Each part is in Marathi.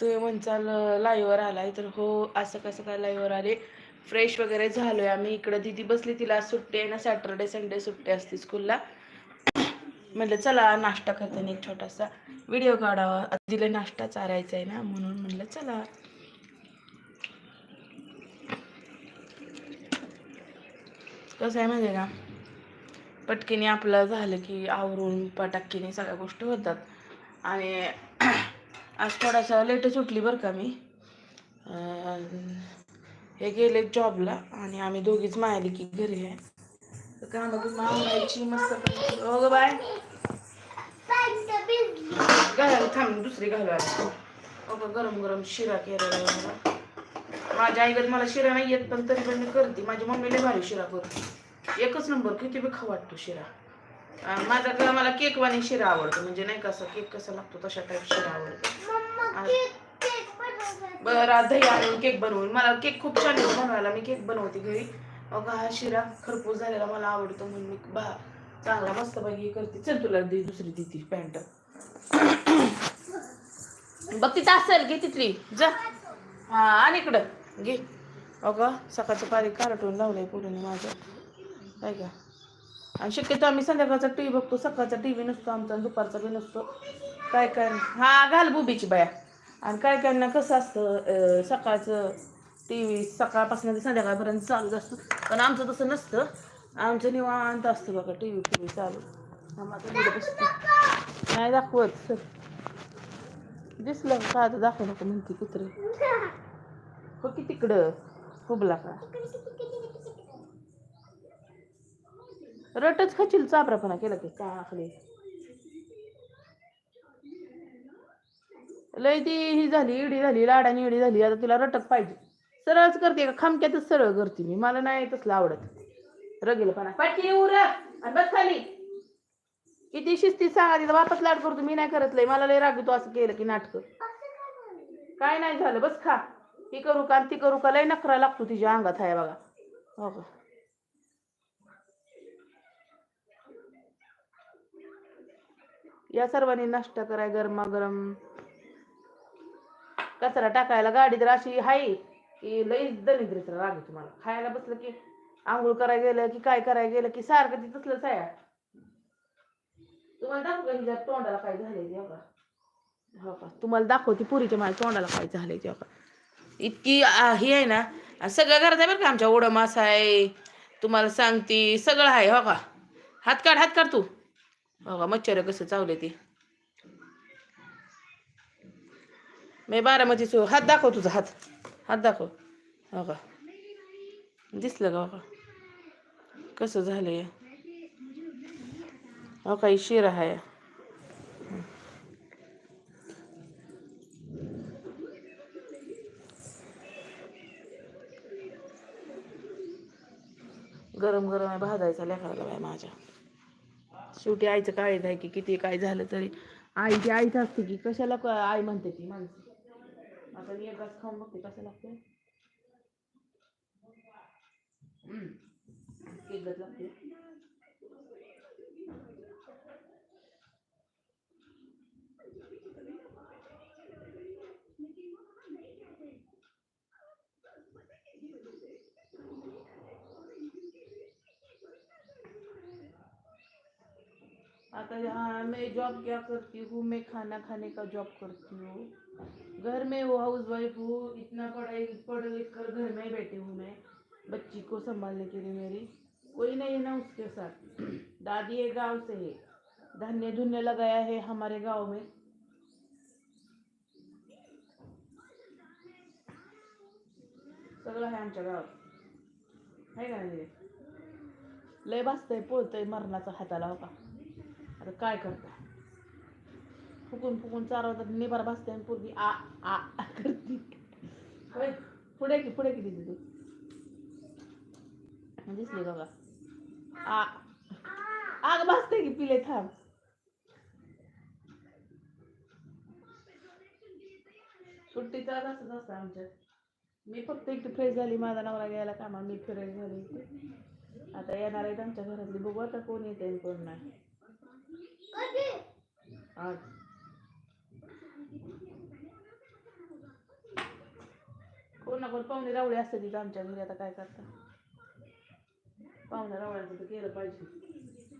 तुम्ही म्हणचाल लाईव्हवर आलाय तर हो असं कसं काय लाईव्हवर आले? फ्रेश वगैरे झालोय आम्ही. इकडं दिदी बसली तिला सुट्टी आहे ना सॅटरडे संडे सुट्टी असते स्कूलला. म्हटलं चला नाश्ता करताना एक छोटासा. व्हिडिओ काढावा. दिला नाश्ता चारायचा आहे ना म्हणून म्हटलं चला. कसं आहे माहिती आहे का? पटकीने आपलं झालं की आवरून पटाकीने सगळ्या गोष्टी होतात. आणि आज थोडासा लेटच उठली बरं का मी. हे गेले जॉबला आणि आम्ही दोघीच मायाली की घरी आहे. तर कामं बिमं मस्त हो ग बाय. घालायला थांब दुसरी घालू आता. हो गरम गरम शिरा केलेला मला. माझ्या आईकडे मला शिरा नाही येत पण तरी पण मी करते. माझी मम्मीला भारी शिरा करते. एकच नंबर किती बी खाऊ वाटतो शिरा. माझा ग- मला केक वाणी शिरा आवडतो. म्हणजे नाही कसं केक कसा लागतो तशा टाईप शिरा आवडतो. बरं दही आणून केक बनवून. मला केक खूप छान बनवायला. मी केक बनवते घरी. मग हा शिरा खरपूस झालेला मला आवडतो म्हणून मी बा चांगला मस्त पैकी करते. चल तुला दे दुसरी दी ती पॅन्ट. बघ तिथं असेल घे तिथली. जा. हा आणि इकडं. घे. अगं सकाळचं पारी कार्टून लावलंय पुढे माझं. काय का? आणि शक्यतो आम्ही संध्याकाळचा टी व्ही बघतो सकाळचा टी व्ही नसतो आमचा दुपारचा बी नसतो. काय काय हा घाल बुबीची बाया. आणि काय काय ना कसं असतं सकाळचं टी व्ही सकाळपासून ते संध्याकाळपर्यंत चालूच असतं. पण आमचं तसं नसतं. आमचं निवांत असतं बघा टी व्ही टी व्ही चालू. आम्ही आता नाही दाखवत. सर दिसलं का? आता दाखव नको म्हणते कुत्रे. हो की तिकडं. हुबला का? रटच खचिल चाबरापणा केला की चाकले लय ती ही झाली इडी झाली लाडानी इडी झाली आता तिला रटक पाहिजे. सरळच करते का? खामक्यातच सरळ करते मी. मला नाही तसलं आवडत. रगेलपणा. पाठी उर. आणि बस खाली. किती शिस्ती सांगा तिला वापस लाड करतो. मी नाही करत लय. मला लय राग तू असं केलं की नाटक. काय नाही झालं. बस खा. ही करू का आणि ती करू का? लय नखरा लागतो तिच्या अंगात आहे बघा. हो का? या सर्वांनी नाश्ता कराय गरमागरम. कचरा टाकायला गाडी तर अशी आहे की लईच दरिद्रीचा राग तुम्हाला. खायला बसलं की आंघोळ करायला गेलं की काय करायला गेलं की सारखं ती तसलंच आहे. तुम्हाला दाखव हिच्या तोंडाला काय झालं ते हो का हो का? तुम्हाला दाखवते पुरीच्या माझ्या तोंडाला काय झालंय ते का इतकी हे ही आहे ना सगळं घरात आहे बरं का आमच्या ओढं मासा आहे. तुम्हाला सांगते सगळं आहे हो का? हात काढ हात काढ तू. बघा मच्छर कसं चावले ते? मी बारामती सो हात दाखव तुझा हात. हात दाखव. हो का? दिसलं का हो बघा कसं झालं हो काही शिर आहे. गरम गरम आहे भाजायचा लेकराला बाय माझ्या. शेवटी आईचं काय आहे की किती काय झालं तरी. आई ती आईच असते की कशाला क- आई म्हणते ती माणसं? आता मी एकच खाऊन बघते कसं लागते? एकच लागते. आता हाँ मैं जॉब क्या करती हूँ? मैं खाना खाने का जॉब करती हूँ। घर में वो हाउस वाइफ हूँ, इतना पढ़ाई, पढ़ लिख कर घर में बैठी हूँ मैं, बच्ची को संभालने के लिए मेरी। कोई नहीं है ना उसके साथ। दादी एक गाँव से है धान्य धुन्य लगाया है हमारे गाँव में। सगळं आहे आमच्या गावात। आहे का नाही? लय भासतंय पोळतंय मरणाचा हाताला, हो आता काय करता? फुकून फुकून चारवतात निभार भासते आणि पूर्वी आ आ करते. होय, पुढे की पुढे किती दिली दिसली बघा. आ आग भासते की पिले थांब. सुट्टी तर असत असतं आमच्यात. मी फक्त इथे फ्रेश झाली माझा नवरा गेला कामा मी फ्रेश झाली इथे आता येणार आहेत आमच्या घरातली. बघू आता कोण येते आणि कोण नाही. आज पण पाहुणे रावळे असते तिथं आमच्या घरी आता काय करता? पाहुणे रावळ्याचं तर केलं पाहिजे.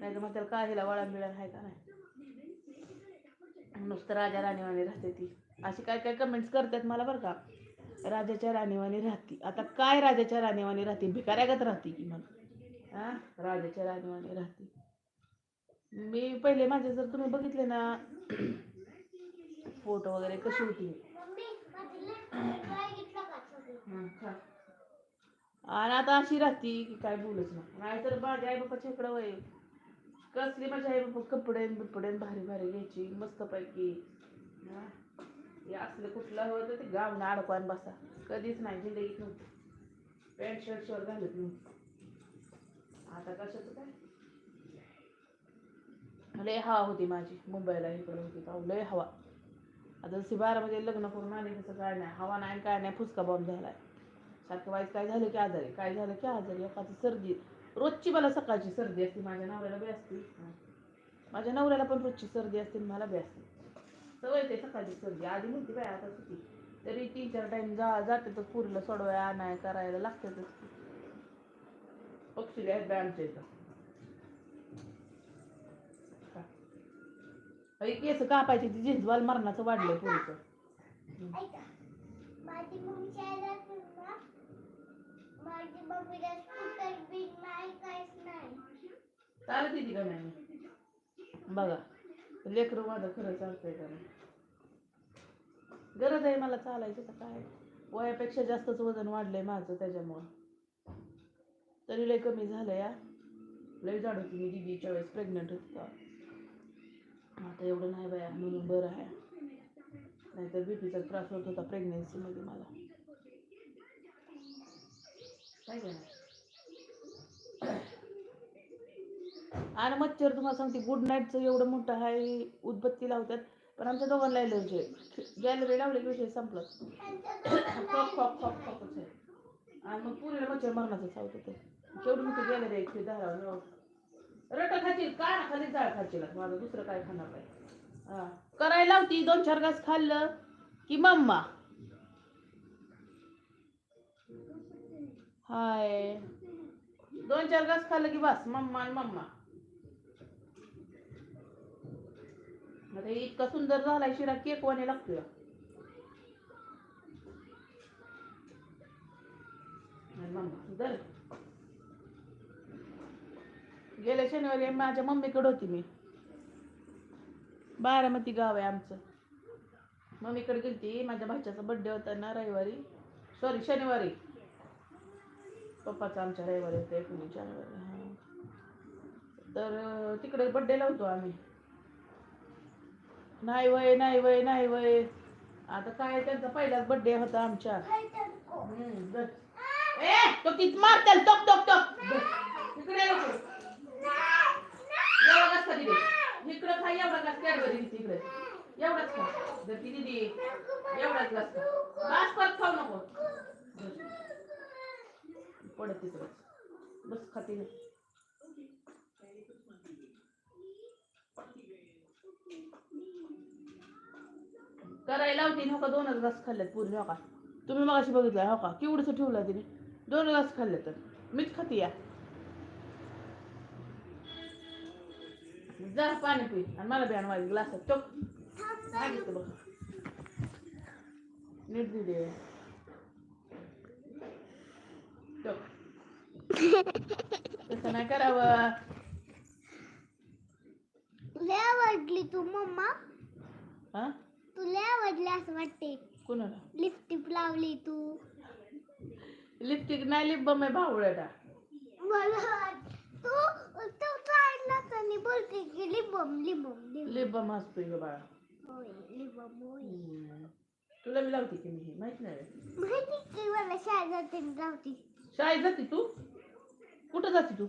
नाही तर मग त्याला काहीला वळा मिळा आहे का नाही? नुसतं राजा राणीवाणी राहते ती. अशी काय काय कमेंट्स करतात मला बरं का? राजाच्या राणीवाणी राहते. आता काय राजाच्या राणीवाणी राहते? भिकाऱ्यागत राहते की मग? हा? राजाच्या राणीवाणी राहते. मी पहिले माझे जर तुम्ही बघितले ना फोटो वगैरे कशी होती? आणि आता अशी राहती की काय बोलच ना नाहीतर माझ्या आई बापाच्या इकडं वय. कसली माझ्या आई बाबा कपडे बिपडे भारी भारी घ्यायची मस्त पैकी. असलं कुठलं हवं तर ते गावनं अडकवान बसा. कधीच नाही जिंदगीत नव्हतं. पॅन्ट शर्ट शर्ट घालत नव्हतं. आता कशाचं काय? लय हवा होती माझी मुंबईला इकडे होती का लय हवा. आता जशी बारामध्ये लग्न करून आले तसं काय नाही हवा नाही काय नाही फुसका बॉम्ब झालाय. सारखं वाईट काय झालं की आजारी काय झालं की आजारी एखादी सर्दी. रोजची मला सकाळची सर्दी असते माझ्या नवऱ्याला बी असते. माझ्या नवऱ्याला पण रोजची सर्दी असते आणि मला बी असते. सवय ते सकाळची सर्दी आधी म्हणते बाय आता किती तरी तीन चार टाइम जा जाते तर पुरीला सोडवाय आणाय करायला लागतातच. पक्षी आहेत आमच्या इथं का? अय, केस कापायची ती जिंजवाल मरणाचं वाढलंय पुरीचं माझी मम्मी शाळेला जाते ना? माझी मम्मीला स्कूटर बिन नाही काहीच नाही. चालत येते का नाही? बघा लेकरू माझं खरं चालतंय का नाही? गरज आहे मला चालायचं तर काय? वयापेक्षा जास्तच वजन वाढलंय माझं त्याच्यामुळं. तरी लय कमी झालं या लय जाड होती मी दिदीच्या वेळेस प्रेग्नंट होती. आता एवढं नाही बाया म्हणून बरं आहे. नाहीतर बीपीचा त्रास होत होता प्रेग्नेन्सीमध्ये मला. काय काय आणि मच्छर तुम्हाला सांगते गुड नाईटचं एवढं मोठं आहे उदबत्ती लावतात. पण आमच्या दोघांना एलर्जी आहे. गॅलरी लावले की विषय संपला. आहे. आणि मग पुरीला मच्छर मरणाचं सावत होते. केवढी मोठी गॅलरी आहे दहा रट खातील का खाली जाळ खातील माझं दुसरं काय खाणार नाही. करायला लावती दोन चार घास खाल्लं. की मम्मा? हाय. दोन चार घास खाल्लं की बस मम्मा आणि मम्मा. आता इतका सुंदर झालाय शिरा केक वाने लागतोय. आणि मम्मा दर गेल्या शनिवारी माझ्या मम्मीकडे होती मी. बारामती गाव आहे आमचं. मम्मीकडे गेलती माझ्या भाच्याचा बड्डे होता ना रविवारी. सॉरी शनिवारी. पप्पाचा आमच्या रविवारी होता एकोणीस जानेवारी. तर तिकडे बड्डे लावतो आम्ही. नाही वय नाही वय नाही वय. आता काय त्यांचा पहिलाच बड्डे होता आमच्या. ए तो किती मारताल टोक टोक टोक. इकडे एवढाच लवकर. खा इकडं खा एवढा घास कॅडबरी दिसते इकडे एवढाच खा. जर ती दीदी एवढाच घास खा. घास परत खाऊ नको. बस. पडत तिकडे. बस खाते करायला होती हो का? दोनच घास खाल्लेत पूर्ण हो का? तुम्ही मग अशी बघितलं हो का? केवढंसं ठेवलं तिने? दोन घास खाल्ले तर. मीच खाते या. जा पाणी पी आणि मला बियाण वाईट ग्लासात टोक सांगितलं बघ. नीट दिले टोक तसं नाही करावं. तुला आवडली तू मम्मा? हा? तुला आवडली असं वाटते कुणाला? लिपस्टिक लावली तू. लिपस्टिक नाही लिप बम आहे मला तू तू ट्रायला आणि बोलते की लिबम लिबम लिबम लिप बम असतोय ग बाळा. होय लिबम होय हम्म. तुला मी लावते की मी हे माहीत नाही व्हय. माहिती की मला शाळेत जाते आणि लावते. शाळेत जाते तू? कुठं जाते तू?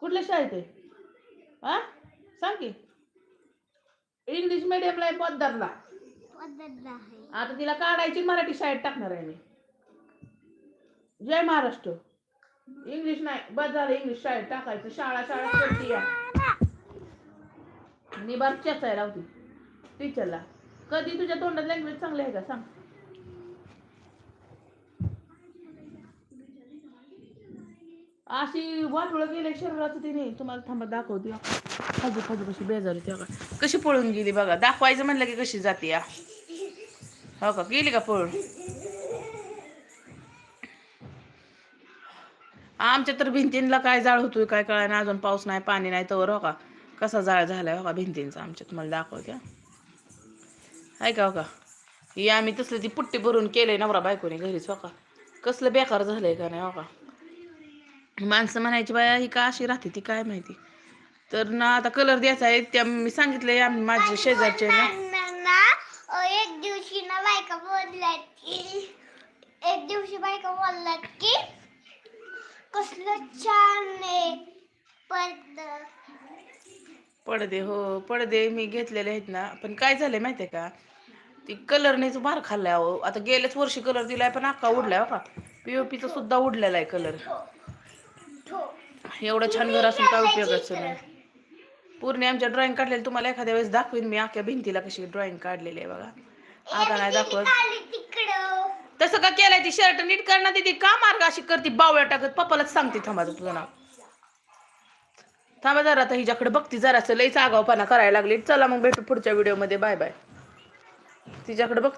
कुठल्या शाळेत आहे? हा सांग की. इंग्लिश मिडियमला आहे पोद्दारला पद्धत आहे. आता तिला काढायची मराठी शाळेत टाकणार आहे मी. जय महाराष्ट्र. इंग्लिश नाही बस झालं इंग्लिश शाळेत टाकायचं. शाळा शाळा या. निबारच्याच आहे राहू टीचरला. कधी तुझ्या तोंडात लँग्वेज चांगली आहे का? सांग. अशी वाटोळ गेले शरीराचं तिने. तुम्हाला थांबा दाखवते. खाजू खाजू कशी बेजारी त्या कशी पळून गेली बघा. दाखवायचं म्हणलं की कशी जाते या हो का? गेली का पळून? आमच्या तर भिंतींना काय जाळ होतोय काय कळाय ना अजून पाऊस नाही पाणी नाही तर हो का? कसा जाळ झाला आहे बघा भिंतींचा आमच्या तुम्हाला दाखवते आहे का हो का ही आम्ही तसलं ती पुट्टी भरून केलंय नवरा बायकोने घरीच हो का कसलं बेकार झालंय का नाही हो का माणसं म्हणायची बाया ही का अशी राहते ती? काय माहिती? तर ना आता कलर द्यायचा आहे. त्या मी सांगितलंय आम्ही माझे शेजारचे ना. एक दिवशी ना बायका बोलल्यात की एक दिवशी बायका बोलल्यात की कसलं छान आहे पडद पडदे हो पडदे मी घेतलेले आहेत ना. पण काय झालंय माहितीये का? ती कलरनेच मार खाल्लाय अहो. आता गेल्याच वर्षी कलर दिलाय पण अख्खा उडलाय हो का? पीओपीचा सुद्धा उडलेला आहे कलर एवढं छान घर असून काय उपयोगाचं नाही. पूर्ण आमच्या ड्रॉइंग काढलेली तुम्हाला एखाद्या वेळेस दाखवीन मी. अख्ख्या भिंतीला कशी ड्रॉइंग काढलेली आहे बघा. आता नाही दाखवत. तसं का केलंय ती शर्ट नीट करणार ती का मार्ग अशी करते? बावळ्या टाकत. पप्पालाच सांगते थांबा तुझं नाव थांबा जरा आता हिच्याकडे बघती जरासं लईच आगावपणा करायला लागली. चला मग भेटू पुढच्या व्हिडिओमध्ये बाय बाय तिच्याकडे बघती.